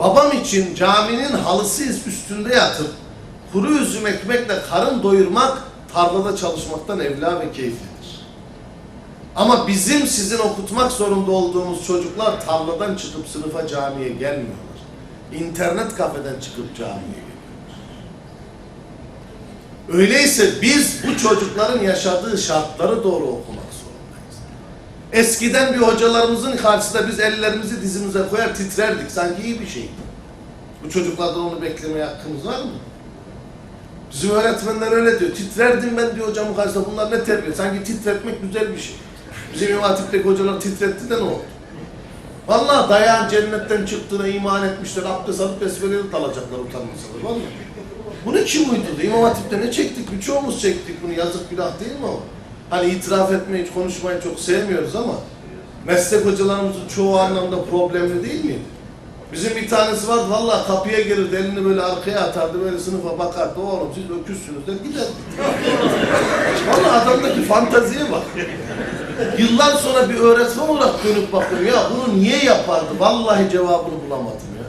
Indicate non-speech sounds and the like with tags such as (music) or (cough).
Babam için caminin halısı üstünde yatıp kuru üzüm ekmekle karın doyurmak tarlada çalışmaktan evla ve keyiflidir. Ama bizim sizin okutmak zorunda olduğumuz çocuklar tarladan çıkıp sınıfa camiye gelmiyorlar. İnternet kafeden çıkıp camiye geliyorlar. Öyleyse biz bu çocukların yaşadığı şartları doğru okumak. Eskiden bir hocalarımızın karşısında biz ellerimizi dizimize koyar titrerdik. Sanki iyi bir şeydi. Bu çocuklardan onu beklemeye hakkımız var mı? Bizim öğretmenler öyle diyor. Titrerdim ben diyor hocamın karşısında. Bunlar ne terbiye? Sanki titretmek güzel bir şey. Bizim İmam Hatip'teki hocalar titretti de ne oldu? Vallahi dayağın cennetten çıktığına iman etmişler. Abdest alıp besmeleyle dalacaklar utanmasalar. Vallahi. Bunu kim uydurdu? İmam Hatip'te ne çektik? Birçoğumuz çektik bunu. Yazık günah değil mi o? Hani itiraf etmeyi, konuşmayı çok sevmiyoruz ama meslek hocalarımızın çoğu anlamda problemli değil miydi? Bizim bir tanesi vardı vallahi kapıya gelirdi elini böyle arkaya atardı böyle sınıfa bakardı oğlum siz öküzsünüz der giderdi. (laughs) vallahi adamdaki fanteziye bak. Yıllar sonra bir öğretmen olarak dönüp bakıyorum ya bunu niye yapardı? Vallahi cevabını bulamadım ya.